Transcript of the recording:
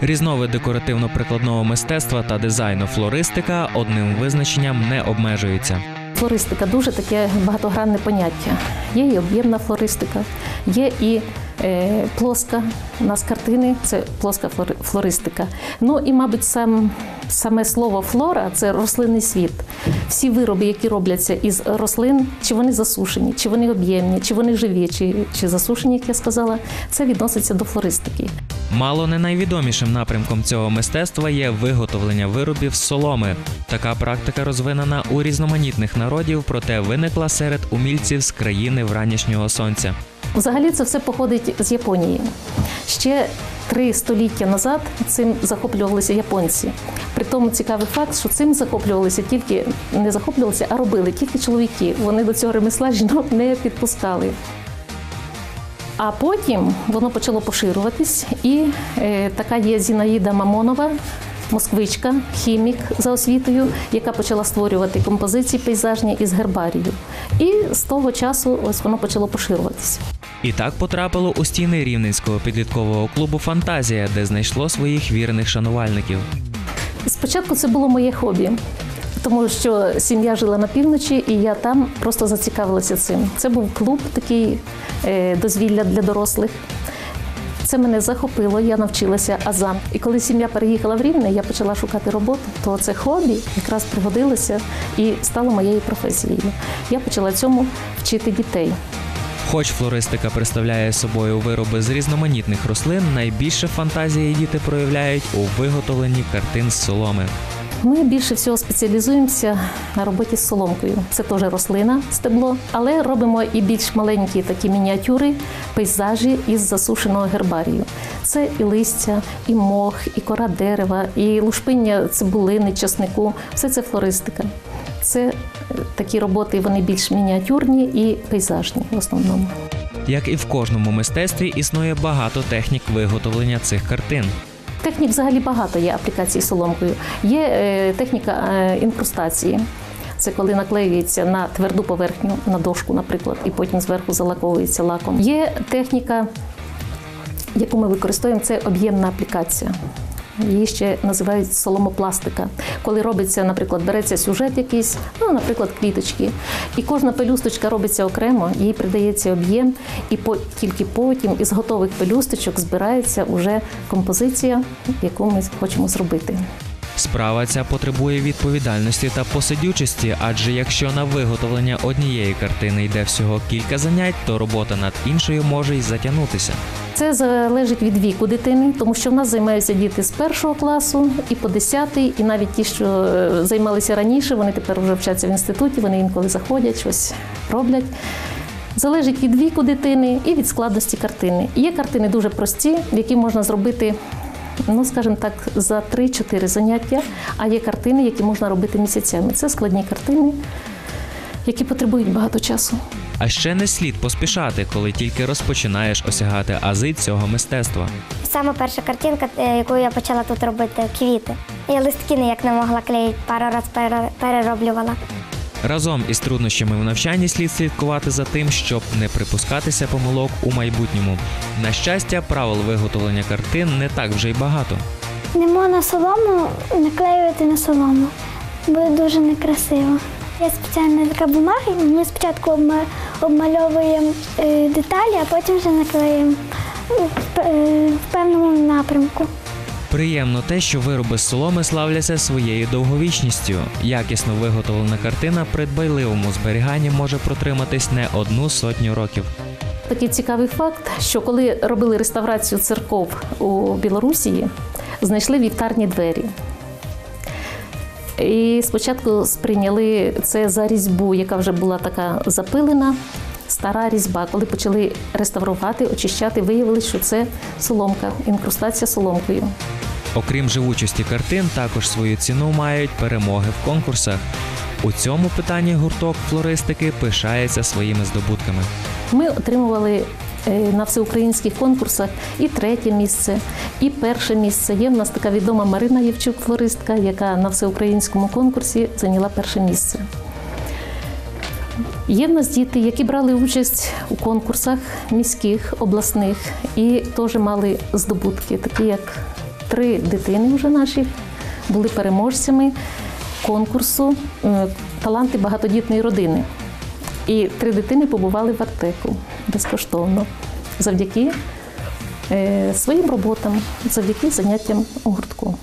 Різновид декоративно-прикладного мистецтва та дизайну флористика одним визначенням не обмежується. Флористика дуже таке багатогранне поняття. Є і об'ємна флористика, є і плоска. У нас картини це плоска флори- флористика. Ну і, мабуть, сам, саме слово флора це рослинний світ. Всі вироби, які робляться із рослин, чи вони засушені, чи вони об'ємні, чи вони живі, чи, чи засушені, як я сказала, це відноситься до флористики. Мало не найвідомішим напрямком цього мистецтва є виготовлення виробів з соломи. Така практика розвинена у різноманітних народів, проте виникла серед умільців з країни вранішнього сонця. Взагалі це все походить з Японії. Ще три століття назад цим захоплювалися японці. При тому цікавий факт, що цим захоплювалися тільки не захоплювалися, а робили тільки чоловіки. Вони до цього ремесла жінок не підпускали. А потім воно почало поширюватись, і е, така є Зінаїда Мамонова, москвичка, хімік за освітою, яка почала створювати композиції пейзажні із гербарію. І з того часу ось воно почало поширюватися. І так потрапило у стіни рівненського підліткового клубу Фантазія, де знайшло своїх вірних шанувальників. Спочатку це було моє хобі, тому що сім'я жила на півночі, і я там просто зацікавилася цим. Це був клуб такий е, дозвілля для дорослих. Це мене захопило, я навчилася азам. І коли сім'я переїхала в Рівне, я почала шукати роботу, то це хобі якраз пригодилося і стало моєю професією. Я почала цьому вчити дітей. Хоч флористика представляє собою вироби з різноманітних рослин, найбільше фантазії діти проявляють у виготовленні картин з соломи. Ми більше всього спеціалізуємося на роботі з соломкою. Це теж рослина, стебло, але робимо і більш маленькі такі мініатюри, пейзажі із засушеного гербарію. Це і листя, і мох, і кора дерева, і лушпиння цибулини, часнику. Все це флористика. Це е, такі роботи, вони більш мініатюрні і пейзажні в основному. Як і в кожному мистецтві існує багато технік виготовлення цих картин. Технік взагалі багато є аплікацій соломкою. Є е, техніка е, інкрустації. Це коли наклеюється на тверду поверхню, на дошку, наприклад, і потім зверху залаковується лаком. Є техніка, яку ми використовуємо, це об'ємна аплікація. Її ще називають соломопластика. Коли робиться, наприклад, береться сюжет якийсь, ну, наприклад, квіточки, і кожна пелюсточка робиться окремо, їй придається об'єм, і по, тільки потім із готових пелюсточок збирається уже композиція, яку ми хочемо зробити. Справа ця потребує відповідальності та посидючості, адже якщо на виготовлення однієї картини йде всього кілька занять, то робота над іншою може й затягнутися. Це залежить від віку дитини, тому що в нас займаються діти з першого класу і по десятий, і навіть ті, що е, займалися раніше, вони тепер вже вчаться в інституті, вони інколи заходять, щось роблять. Залежить від віку дитини і від складності картини. Є картини дуже прості, які можна зробити, ну скажімо так, за 3-4 заняття, а є картини, які можна робити місяцями. Це складні картини, які потребують багато часу. А ще не слід поспішати, коли тільки розпочинаєш осягати ази цього мистецтва. Саме перша картинка, е, яку я почала тут робити, квіти. Я листки ніяк не могла клеїти, пару разів перероблювала. Разом із труднощами в навчанні слід слідкувати за тим, щоб не припускатися помилок у майбутньому. На щастя, правил виготовлення картин не так вже й багато. Не можна солому наклеювати на солому, буде дуже некрасиво. Є спеціальна така бумага, і ми спочатку обма- обмальовуємо е, деталі, а потім вже наклеїмо е, в певному напрямку. Приємно те, що вироби з соломи славляться своєю довговічністю. Якісно виготовлена картина при дбайливому зберіганні може протриматись не одну сотню років. Такий цікавий факт, що коли робили реставрацію церков у Білорусі, знайшли вівтарні двері. І спочатку сприйняли це за різьбу, яка вже була така запилена, стара різьба. Коли почали реставрувати, очищати, виявили, що це соломка, інкрустація соломкою. Окрім живучості картин, також свою ціну мають перемоги в конкурсах. У цьому питанні гурток флористики пишається своїми здобутками. Ми отримували е, на всеукраїнських конкурсах і третє місце, і перше місце. Є в нас така відома Марина Євчук, флористка, яка на всеукраїнському конкурсі зайняла перше місце. Є в нас діти, які брали участь у конкурсах міських, обласних і теж мали здобутки, такі як три дитини вже наші були переможцями конкурсу е, Таланти багатодітної родини. І три дитини побували в Артеку безкоштовно завдяки е, своїм роботам, завдяки заняттям у гуртку.